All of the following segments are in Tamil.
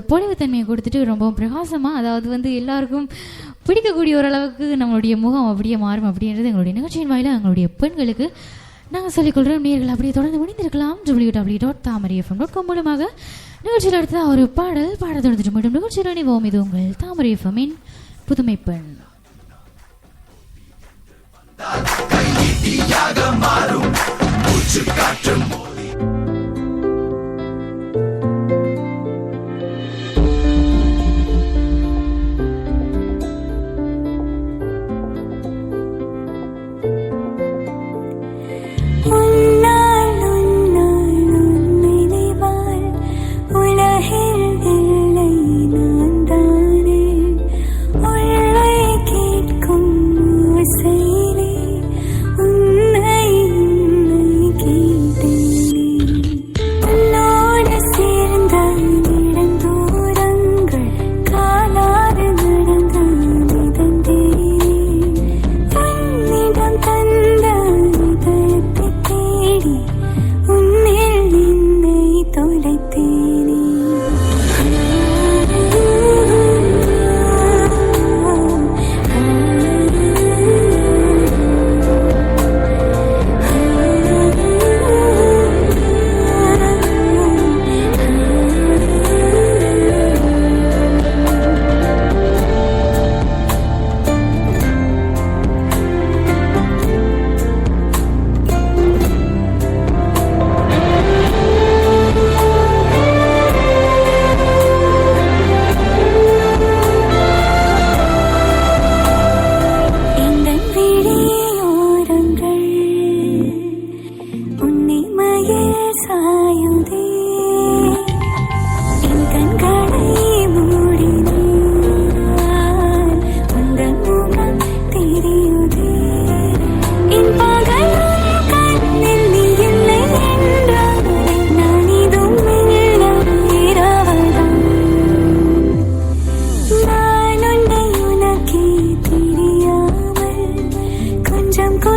பொலிவுத்தன்மையை கொடுத்துட்டு ரொம்ப பிரகாசமாக அதாவது வந்து எல்லாருக்கும் பிடிக்கக்கூடிய ஓரளவுக்கு நம்மளுடைய முகம் அப்படியே மாறும் அப்படின்றது எங்களுடைய நிகழ்ச்சியின் வாயிலாக எங்களுடைய பெண்களுக்கு நாங்கள் சொல்லிக்கொள்கிறோம் நேர்கள் அப்படியே தொடர்ந்து முடிந்திருக்கலாம் W W dot Thamarai FM dot com மூலமாக நிகழ்ச்சியில் அடுத்த ஒரு பாடல். பாட தொடர்ந்துட்டு மீண்டும் நிகழ்ச்சியில் இணைவோம். இது உங்கள் தாமரை எஃப்எம்மின் புதுமை பெண். காற்றும்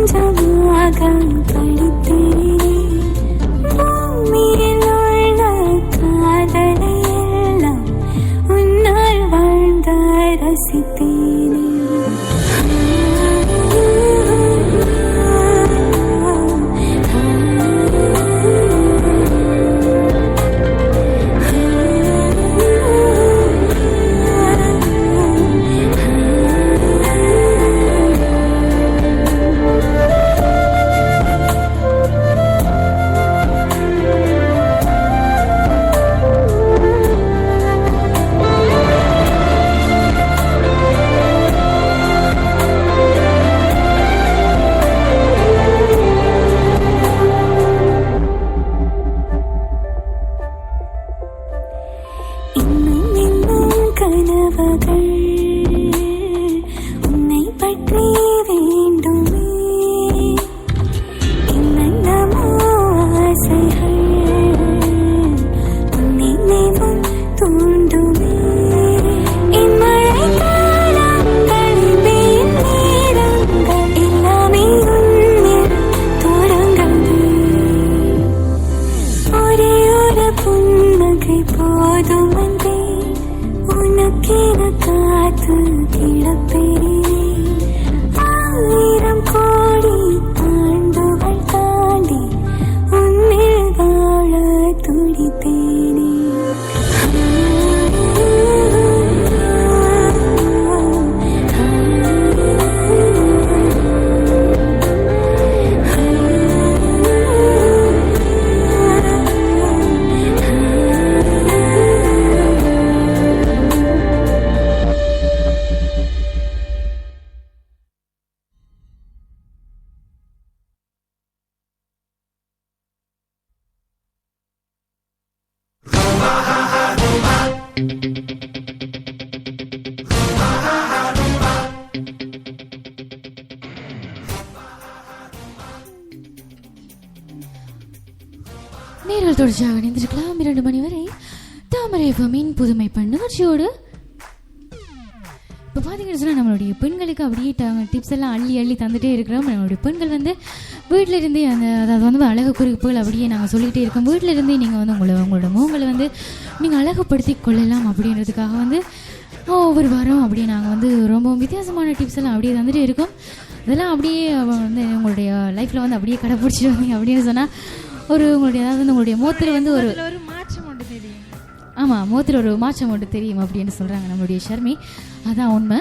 கொஞ்சமாக படித்தேனே காத்து கிடப்பேனே நேரில் தொடர்ச்சியாக இணைந்திருக்கலாம். இரண்டு மணி வரை தாமரை எஃப்எம்மின் புதுமை பெண் இப்போ பார்த்தீங்கன்னு சொன்னால் நம்மளுடைய பெண்களுக்கு அப்படியே டிப்ஸ் எல்லாம் அள்ளி அள்ளி தந்துகிட்டே இருக்கிறோம். நம்மளுடைய பெண்கள் வந்து வீட்டில் இருந்தே அந்த அதாவது வந்து அழகு குறிப்புகள் அப்படியே நாங்கள் சொல்லிக்கிட்டே இருக்கோம். வீட்டில் இருந்தே நீங்கள் வந்து உங்களை உங்களோட முகங்களை வந்து நீங்கள் அழகுப்படுத்தி கொள்ளலாம் அப்படின்றதுக்காக வந்து ஒவ்வொரு வாரம் அப்படியே நாங்கள் வந்து ரொம்ப வித்தியாசமான டிப்ஸ் எல்லாம் அப்படியே தந்துகிட்டே இருக்கோம். இதெல்லாம் அப்படியே வந்து உங்களுடைய லைஃப்பில் வந்து அப்படியே கடைப்பிடிச்சிட்டு வந்தீங்க அப்படின்னு சொன்னால் ஒரு உங்களுடைய அதாவது உங்களுடைய முகத்தில் வந்து ஒரு ஒரு மாற்றம் உண்டு தெரியும் ஆமாம் முகத்தில் ஒரு மாற்றம் ஒன்று தெரியும் அப்படின்னு சொல்கிறாங்க நம்மளுடைய ஷர்மி. அதான் உண்மை.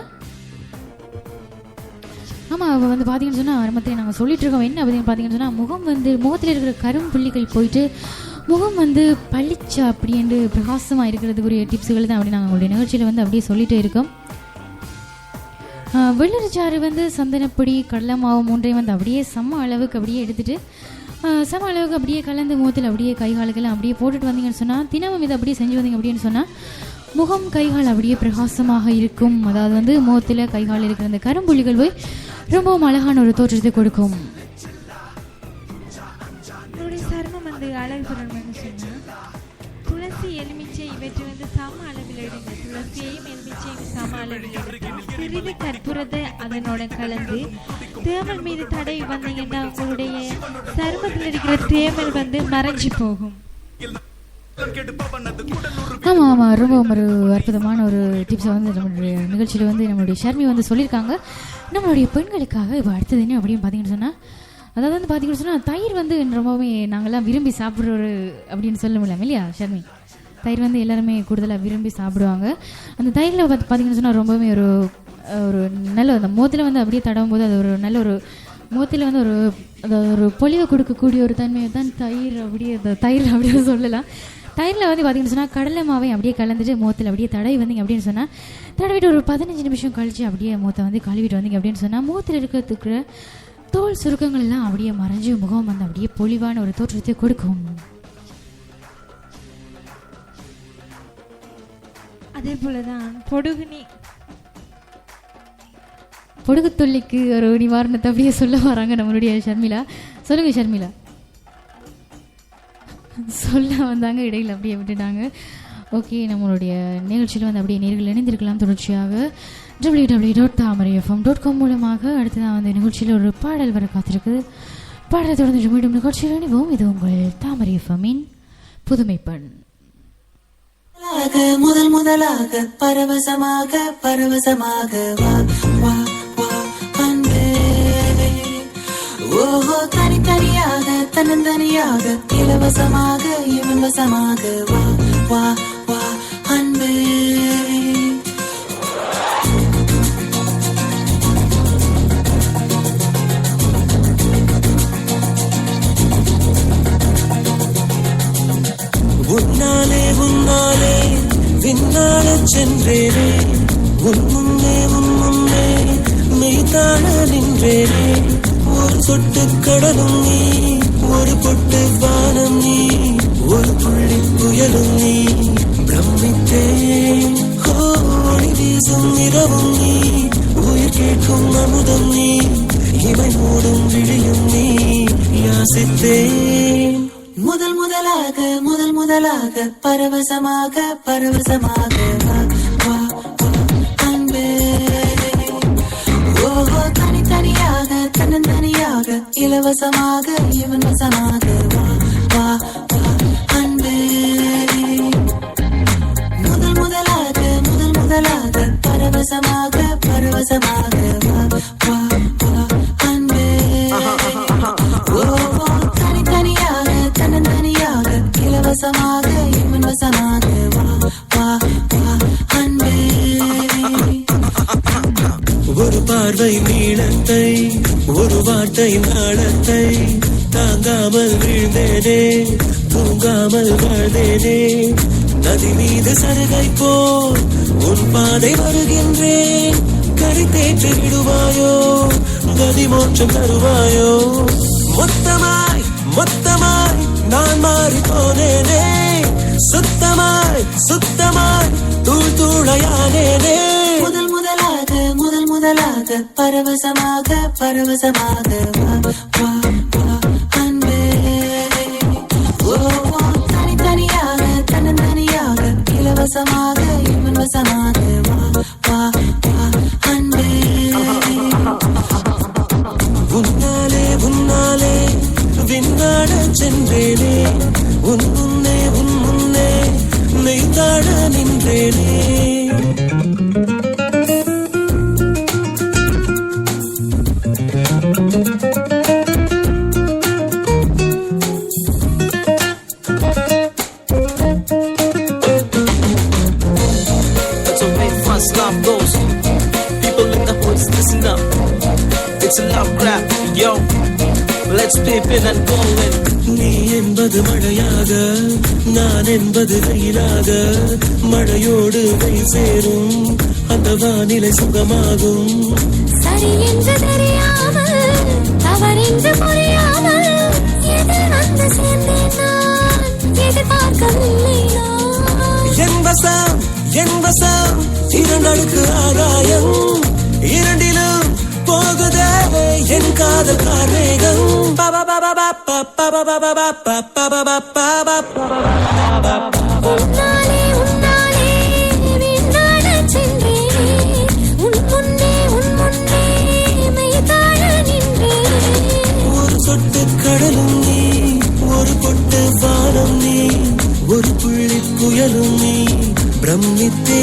ஆமாம் அவள் வந்து பார்த்தீங்கன்னு சொன்னால் ஆரம்பத்தில் நாங்கள் சொல்லிட்டு இருக்கோம் என்ன அப்படின்னு பார்த்தீங்கன்னு சொன்னால் முகம் வந்து முகத்தில் இருக்கிற கரும் புள்ளிகள் போயிட்டு முகம் வந்து பளிச்சா அப்படின்ட்டு பிரகாசமாக இருக்கிறதுக்குரிய டிப்ஸுகள் தான் அப்படி நாங்கள் உங்களுடைய நிகழ்ச்சியில் வந்து அப்படியே சொல்லிட்டே இருக்கோம். வெள்ளரிச்சாறு வந்து சந்தனப்பொடி கடலை மாவு மூன்றையும் வந்து அப்படியே செம்ம அளவுக்கு அப்படியே எடுத்துகிட்டு ஆஹ் சம அளவுக்கு அப்படியே கலந்து முகத்தில் அப்படியே கை அப்படியே போட்டுட்டு வந்தீங்கன்னு சொன்னால் தினமும் இதை அப்படியே செஞ்சு வந்தீங்க அப்படின்னு சொன்னால் முகம் கைகால் அப்படியே பிரகாசமாக இருக்கும். அதாவது வந்து முகத்தில் கைகால் இருக்கிற அந்த கரும்புள்ளிகள் போய் ரொம்பவும் அழகான ஒரு தோற்றத்தை கொடுக்கும். உங்களுடைய சருமம் வந்து அழகு பெறணும்னு சொன்னா துளசி எலுமிச்சை இவற்றை வந்து சம அளவில் எடுங்க. துளசியையும் எலுமிச்சையும் சம அளவில் எடுங்க. சிறிது கற்பூரத்தை அதனோட கலந்து தேமல் மீது தடை வந்தீங்கன்னா உங்களுடைய சருமத்தில் இருக்கிற தேமல் வந்து மறைஞ்சு போகும். ஆமாம் ஆமாம். ரொம்ப ஒரு அற்புதமான ஒரு டிப்ஸை வந்து நம்மளுடைய நிகழ்ச்சியில் வந்து நம்மளுடைய ஷர்மி வந்து சொல்லியிருக்காங்க. நம்மளுடைய பெண்களுக்காக இப்போ அடுத்தது என்ன அப்படின்னு பார்த்தீங்கன்னு சொன்னால் அதாவது வந்து பார்த்தீங்கன்னு சொன்னால் தயிர் வந்து ரொம்பவே நாங்கள்லாம் விரும்பி சாப்பிட்ற ஒரு அப்படின்னு சொல்ல முடியல இல்லையா ஷர்மி? தயிர் வந்து எல்லாருமே கூடுதலாக விரும்பி சாப்பிடுவாங்க. அந்த தயிரில் பார்த்து பார்த்தீங்கன்னு சொன்னால் ரொம்பவே ஒரு ஒரு நல்ல அந்த மோத்தில் வந்து அப்படியே தடவும் போது அது ஒரு நல்ல ஒரு மோத்தில் வந்து ஒரு அதாவது ஒரு பொலிவை கொடுக்கக்கூடிய ஒரு தன்மையை தான் தயிர் அப்படியே அந்த தயிர் அப்படின்னு சொல்லலாம். தயிரில் வந்து பார்த்தீங்கன்னு சொன்னால் கடலை மாவை அப்படியே கலந்துட்டு மோத்தில் அப்படியே தடவி வந்தீங்க அப்படின்னு சொன்னால் தடவிட்டு ஒரு பதினஞ்சு நிமிஷம் கழிச்சு அப்படியே மோத்தை வந்து கழுவிட்டு வந்தீங்க அப்படின்னு சொன்னால் மோத்தில் இருக்கிறதுக்குற தோல் சுருக்கங்கள் எல்லாம் அப்படியே மறைஞ்சு முகம் வந்து அப்படியே பொலிவான ஒரு தோற்றத்தை கொடுக்கும். அதே போலதான் பொடுகுனி பொடுகு ஒரு நிவாரணத்தை அப்படியே சொல்ல வராங்க நம்மளுடைய ஷர்மிளா. சொல்லுங்க ஷர்மிளா. சொல்ல வந்தாங்க இடையில் அப்படியே விட்டுட்டாங்க. ஓகே நம்மளுடைய நிகழ்ச்சியில் வந்து அப்படியே நேர்கள் இணைந்திருக்கலாம் தொடர்ச்சியாக. W W dot Thamarai FM dot com மூலமாக அடுத்ததான் வந்து நிகழ்ச்சியில் ஒரு பாடல் வர காத்திருக்குது பாடலை தொடர்ந்து மீண்டும் நிகழ்ச்சியில் இணைவோம். இது உங்கள் தாமரை எஃப்எம்மின் புதுமை பெண். முதல் முதலாக பரவசமாக பரவசமாக வா வா. ஓஹோ தனித்தனியாக தன்னந்தனியாக இலவசமாக இவன் வசமாக வா வா வா அன்பே. உன்னாலே உன்னாலே விண்ணாலே சென்றேனே. உன் முன்னே உன் முன்னே மெய்தான நின்றேனே. ஒரு சொட்டு கடலும் நீ ஒரு பொட்டு வானம் நீ ஒரு புள்ளி புயலும் நீ பிரமித்தேன் ஒளி வீசும் இரவும் நீ உயிர் கேட்கும் அமுதம் நீ இவை மூடும் விழியும் நீ யாசித்தேன் முதல் முதலாக முதல் முதலாக பரவசமாக பரவசமாக இலவசமாக இவன் வசமாக வா வா வா அன்பே. முதல் முதலாக முதல் முதலாக பரவசமாக பரவசமாக. வா வா வா வார்த்தை நாளத்தை தாங்காமல் வீழ்ந்தேனே தூங்காமல் வாழ்ந்தேனே. நதி மீது சருகை போல் உன் பாதை வருகின்றேன். கரை தேற்றி விடுவாயோ கதி மோட்சம் தருவாயோ. மொத்தமாய் மொத்தமாய் நான் மாறி போனேனே சுத்தமாய் சுத்தமாய் தூள் தூளையானேனே. காதலாக பரவசமாக பரவசமாக. அன்பே. தனித்தனியாக தன்னந்தனியாக இலவசமாக இவன் வசமாக வா சென்றேனே. உன் முன்னே உன் முன்னே நெய்தாட நின்றேனே. It's a love crap, yo. Let's flip it and go in. நீ என்பது மழையாக நான் என்பது வெயிலாக. மழையோடு வெயில் சேரும் அந்த வானிலை சுகமாகும். சரி என்று தெரியாமல் தவறென்று புரியாமல் எது வந்து சேர்ந்தேன்? நான் எதிர்பார்க்கவில்லை நான்? என் வசம் என் வசம் இரண்டடுக்கு ஆகாயம் சொட்டு கடலும் நீ ஒரு பொட்டு வானம் நீ ஒரு புள்ளி புயலும் நீ பிரமித்தே.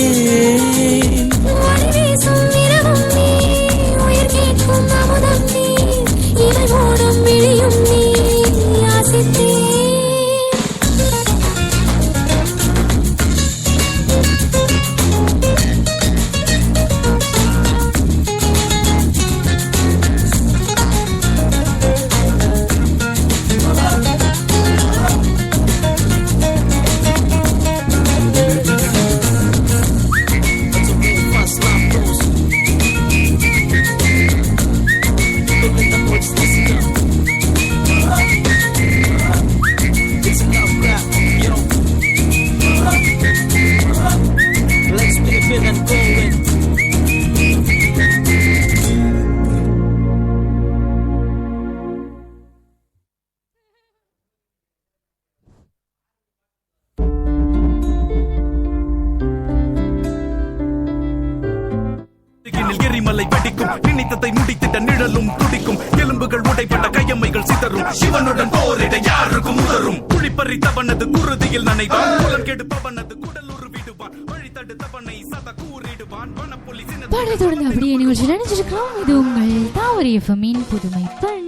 வெடிக்கும் நினைத்ததை முடித்திட்ட நிழலும் துடிக்கும். எலும்புகள் உடைப்பட்ட கையம்மைகள் சிதறும். சிவனுடன் போரிட யாருக்கும் உதரும் குழிப்பறித்தவனது குருதியில் நனைவான். புலன் கெடுப்பவனது குடல் உருவிடுவான் வழி தடுத்தவனை சத கூறிடுவான். வனப்புலி சின்ன தொடர்ந்து அப்படியே நிகழ்ச்சி நினைச்சிருக்கிறோம் இது உங்கள் தாவரி எஃப்எம்மின் புதுமை பெண்.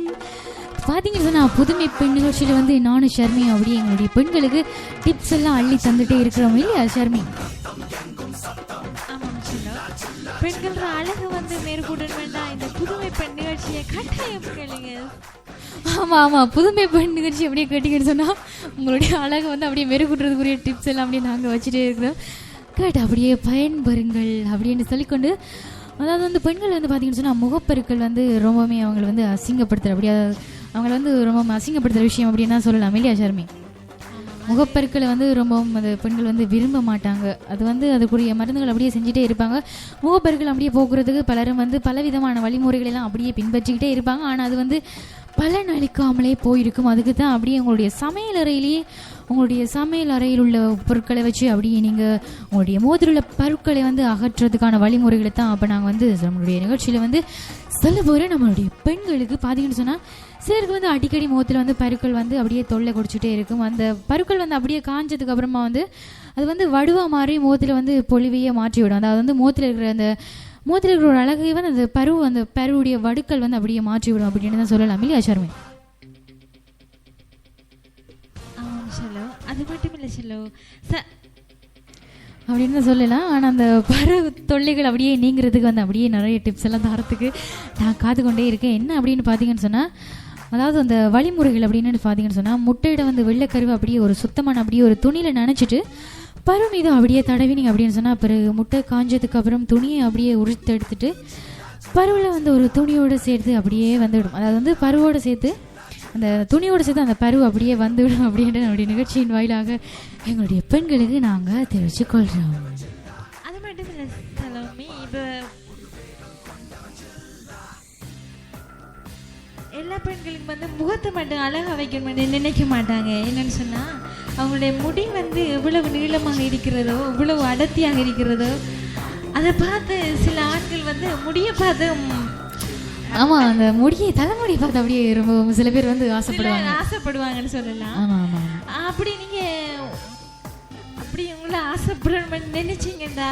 பார்த்தீங்கன்னு சொன்னா புதுமை பெண் நிகழ்ச்சியில் வந்து நானும் ஷர்மி அப்படியே எங்களுடைய பெண்களுக்கு டிப்ஸ் எல்லாம் அள்ளி தந்துட்டே இருக்கிறோம் இல்லையா ஷர்மி? பெண்களோட அழகு வந்து மேற்கூடன் வேண்டாம் இந்த புதுமை பெண் நிகழ்ச்சியை கட்டாயம் கேளுங்க ஆமாம் ஆமாம் புதுமை பெண் நிகழ்ச்சி அப்படியே கேட்டிங்கன்னு சொன்னால் உங்களுடைய அழகை வந்து அப்படியே மெருகூட்டுறதுக்குரிய டிப்ஸ் எல்லாம் அப்படியே நாங்கள் வச்சுட்டே இருக்கிறோம். கேட்டு அப்படியே பயன்பெறுங்கள் அப்படின்னு சொல்லிக்கொண்டு அதாவது வந்து பெண்கள் வந்து பார்த்தீங்கன்னு சொன்னால் முகப்பெருக்கள் வந்து ரொம்பவுமே அவங்களை வந்து அசிங்கப்படுத்துகிற அப்படியே அவங்கள வந்து ரொம்ப அசிங்கப்படுத்துகிற விஷயம் அப்படின்னு தான் சொல்லலாம் இல்லையா ஷர்மி முகப்பெருக்களை வந்து ரொம்பவும் அது பெண்கள் வந்து விரும்ப மாட்டாங்க. அது வந்து அதுக்குரிய மருந்துகள் அப்படியே செஞ்சுட்டே இருப்பாங்க. முகப்பெருக்கள் அப்படியே போக்குறதுக்கு பலரும் வந்து பலவிதமான வழிமுறைகள் எல்லாம் அப்படியே பின்பற்றிக்கிட்டே இருப்பாங்க. ஆனால் அது வந்து பலன் அளிக்காமலே போயிருக்கும். அதுக்கு தான் அப்படியே உங்களுடைய சமையல் அறையிலேயே உங்களுடைய சமையல் அறையில் உள்ள பொருட்களை வச்சு அப்படியே நீங்கள் உங்களுடைய மோதிரில் உள்ள பருட்களை வந்து அகற்றுறதுக்கான வழிமுறைகளை தான் அப்போ நாங்கள் வந்து நம்மளுடைய நிகழ்ச்சியில் வந்து சொல்ல போகிறேன் நம்மளுடைய பெண்களுக்கு பார்த்தீங்கன்னு சொன்னால் சிலருக்கு வந்து அடிக்கடி முகத்தில் வந்து பருக்கள் வந்து அப்படியே தொல்லை குடிச்சிட்டே இருக்கும். அந்த பருக்கள் வந்து அப்படியே காஞ்சதுக்கு அப்புறமா வந்து அது வந்து வடுவா மாறி முகத்தில் வந்து பொலிவையே மாற்றி விடும் அதாவது வந்து முகத்தில் இருக்கிற அந்த முகத்தில் இருக்கிற ஒரு அழகை வந்து அந்த பரு அந்த பருவுடைய வடுக்கள் வந்து அப்படியே மாற்றி விடும் அப்படின்னு தான் சொல்லலாம். இல்லையா சர்மே? ஆமாம் அது மட்டும் இல்லை செல்லோ ச அப்படின்னு சொல்லலாம். ஆனால் அந்த பரு தொல்லைகள் அப்படியே நீங்கிறதுக்கு வந்து அப்படியே நிறைய டிப்ஸ் எல்லாம் தரத்துக்கு நான் காத்து கொண்டே இருக்கேன். என்ன அப்படின்னு பார்த்தீங்கன்னு சொன்னால் அதாவது அந்த வழிமுறைகள் அப்படின்னு பார்த்தீங்கன்னு சொன்னால் முட்டையிட வந்து வெள்ளைக்கருவை அப்படியே ஒரு சுத்தமான அப்படியே ஒரு துணியில் நினச்சிட்டு பரு மீது அப்படியே தடவினீங்க அப்படின்னு சொன்னால் பிறகு முட்டை காஞ்சதுக்கு அப்புறம் துணியை அப்படியே உரித்து எடுத்துட்டு பருவில் வந்து ஒரு துணியோடு சேர்த்து அப்படியே வந்துவிடும் அதாவது வந்து பருவோடு சேர்த்து அந்த துணியோடு சேர்த்து அந்த பருவு அப்படியே வந்துவிடும் அப்படின்ற நம்முடைய நிகழ்ச்சியின் வாயிலாக எங்களுடைய பெண்களுக்கு நாங்கள் தெரிவித்துக் கொள்கிறோம் அது மட்டும் இல்லை செலவுமே இப்போ எல்லா பெண்களுக்கும் வந்து முகத்தை மட்டும் அழகாக வைக்கணும்னு நினைக்க மாட்டாங்க. என்னன்னு சொன்னால் அவங்களுடைய முடி வந்து எவ்வளவு நீளமாக இருக்கிறதோ எவ்வளவு அடர்த்தியாக இருக்கிறதோ அதை பார்த்து சில ஆண்கள் வந்து முடியை பார்த்து ஆமா அந்த முடியை தலைமுடி பார்த்து அப்படியே ரொம்ப சில பேர் வந்து ஆசைப்படுவாங்க. ஆசைப்படுவாங்கன்னு சொல்லலாம். ஆமா ஆமா ஆமா. அப்படி நீங்க அப்படி உங்களை ஆசைப்படணும்னு நினைச்சீங்கடா